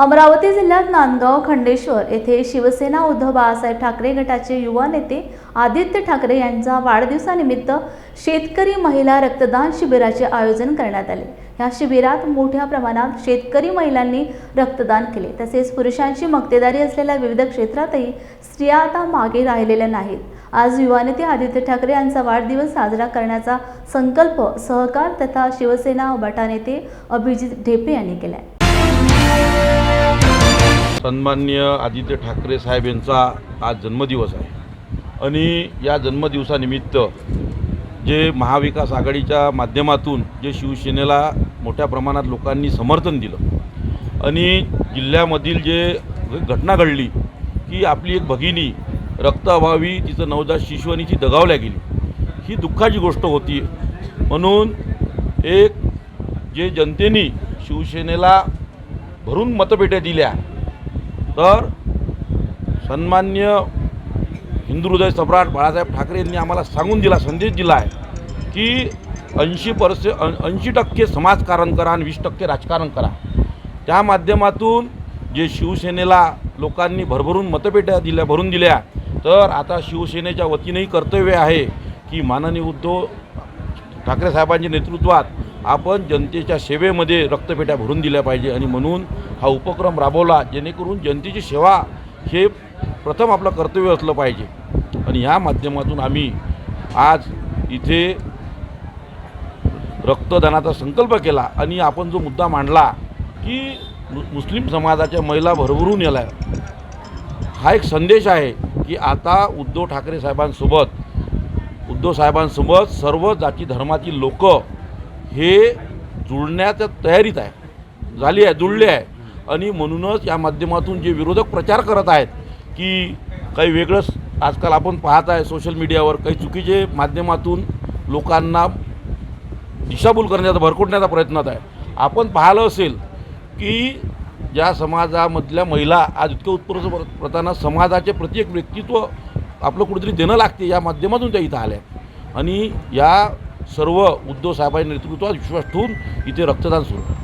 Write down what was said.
अमरावती जिल्ह्यात नांदगाव खंडेश्वर येथे शिवसेना उद्धव बाळासाहेब ठाकरे गटाचे युवा नेते आदित्य ठाकरे यांचा वाढदिवसानिमित्त शेतकरी महिला रक्तदान शिबिराचे आयोजन करण्यात आले. या शिबिरात मोठ्या प्रमाणात शेतकरी महिलांनी रक्तदान केले. तसेच पुरुषांची मक्तेदारी असलेल्या विविध क्षेत्रातही स्त्रिया आता मागे राहिलेल्या नाहीत. आज युवा नेते आदित्य ठाकरे यांचा वाढदिवस साजरा करण्याचा संकल्प सहकार तथा शिवसेना बटा नेते अभिजित ढेपे यांनी केला सन्मान्य आदित्य ठाकरे साहेब यांचा आज जन्मदिवस आहे. आणि या जन्मदिवसानिमित्त जे महाविकास आघाडीच्या माध्यमातून जे शिवसेनेला मोठ्या प्रमाणात लोकांनी समर्थन दिलं आणि जिल्ह्यामधील जे घटना घडली की आपली एक भगिनी रक्ताभावी तिचं नवजात शिशु आणि ती दगावल्या गेली ही दुःखाची गोष्ट होती. म्हणून एक जे जनतेने शिवसेनेला भरून मतपेट्या दिल्या तर सन्मान्य हिंदू हृदय सम्राट बाळासाहेब ठाकरे यांनी आम्हाला सांगून दिला संदेश दिला आहे की ऐंशी पर्से ऐंशी टक्के समाजकारण करा आणि वीस टक्के राजकारण करा. त्या माध्यमातून जे शिवसेनेला लोकांनी भरभरून मतपेट्या दिल्या भरून दिल्या तर आता शिवसेनेच्या वतीनेही कर्तव्य आहे की माननीय उद्धव ठाकरे साहेबांच्या नेतृत्वात आपण जनतेच्या सेवेमध्ये रक्तपेट्या भरून दिल्या पाहिजे आणि म्हणून हा उपक्रम राबवला जेणेकरून जनतेची सेवा हे प्रथम आपलं कर्तव्य असलं पाहिजे. आणि ह्या माध्यमातून आम्ही आज इथे रक्तदानाचा संकल्प केला आणि आपण जो मुद्दा मांडला की मु मुस्लिम समाजाच्या महिला भरभरून याला हा एक संदेश आहे की आता उद्धव ठाकरे साहेबांसोबत उद्धव साहेबांसोबत सर्व जाती धर्मातील लोक हे जुळण्याच्या तयारीत आहे. झाली आहे जुळले आहे. आणि म्हणूनच या माध्यमातून जे विरोधक प्रचार करत आहेत की काही वेगळंच आजकाल आपण पाहत आहे सोशल मीडियावर काही चुकीचे माध्यमातून लोकांना दिशाभूल करण्याचा भरकुटण्याचा प्रयत्नात आहे. आपण पाहिलं असेल की ज्या समाजामधल्या महिला आज इतकं उत्कृष्ट करताना प्रताना समाजाचे प्रत्येक व्यक्तित्व आपलं कुठेतरी देणं लागते या माध्यमातून त्या इथं आल्या. आणि या सर्व उद्धव साहेबांच्या नेतृत्वात विश्वास ठेवून इथे रक्तदान सुरू. आहे